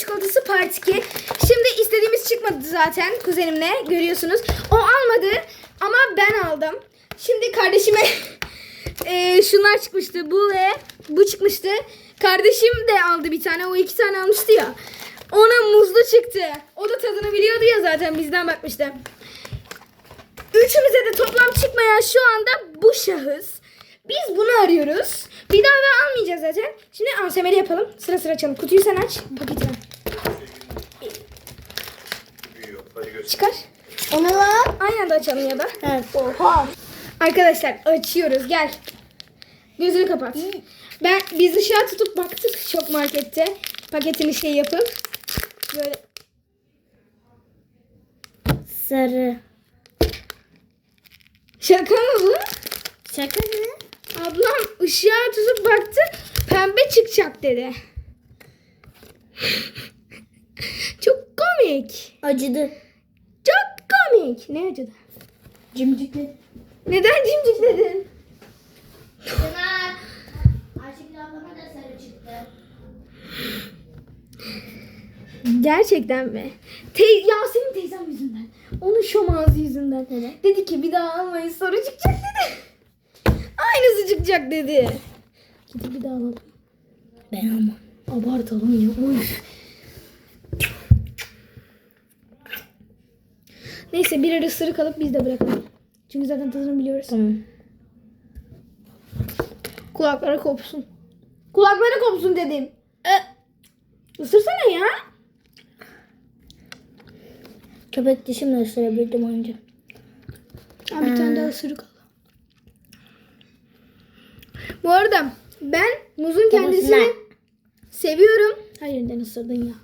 çikolatası part 2. Şimdi istediğimiz çıkmadı zaten kuzenimle görüyorsunuz. O almadı ama ben aldım. Şimdi kardeşime eee, şunlar çıkmıştı. Bu ve bu çıkmıştı. Kardeşim de aldı bir tane. O iki tane almıştı ya. Ona muzlu çıktı. O da tadını biliyordu ya zaten bizden bakmıştı. Üçümüze de toplam çıkmayan şu anda bu şahıs. Biz bunu arıyoruz. Bir daha da almayacağız zaten. Şimdi ASMR yapalım. Sıra sıra açalım. Kutuyu sen aç. Büyüyor. Çıkar. Onu lan. Aynı anda açalım ya da. Evet. Oha. Arkadaşlar açıyoruz. Gel. Gözünü kapat. Ben biz dışarı tutup baktık şok markette. Paketini şey yapıp böyle Sarı. şaka mı bu? Şaka mı? Ablam ışığa tutup baktı pembe çıkacak dedi. Çok komik. Acıdı. Çok komik. Ne acıdı? Cimcikli. Neden cimcik dedin? Pınar. Ayşegül ablama da sarı çıktı. Gerçekten mi? Te Yasemin teyzem yüzünden. Onun şom ağzı yüzünden. Dedi ki bir daha almayın soru çıkacak dedi. Aynısı çıkacak dedi. Gidip bir daha alalım. Ben ama. Abartalım ya. Oy. Neyse bir ısırık alıp biz de bırakalım. Çünkü zaten tadını biliyoruz. Tamam. Kulakları kopsun. Kulakları kopsun dedim. E, ısırsana ya. Köpek dişimle ısırabilirdim önce. Ha, bir tane daha ısırık al. Bu arada ben muzun kendisini seviyorum. Hayır neden ısırdın ya.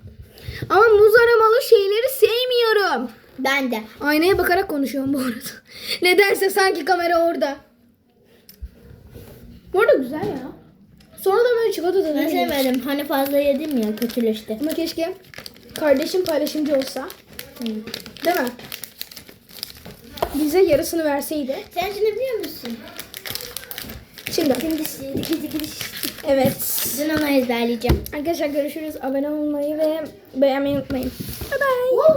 Ama muz aromalı şeyleri sevmiyorum. Ben de. Aynaya bakarak konuşuyorum bu arada. Nedense sanki kamera orada. Bu arada güzel ya. Sonra da böyle çikolata tadı Ben sevmedim. Hani fazla yedim ya kötüleşti. Ama keşke kardeşim paylaşımcı olsa. Değil mi? Bize yarısını verseydi. Sen şimdi biliyor musun? Şimdi. Şimdi dikili dikili Evet. Dün onu ezberleyeceğim. Arkadaşlar görüşürüz. Abone olmayı ve beğenmeyi unutmayın. Bye bye.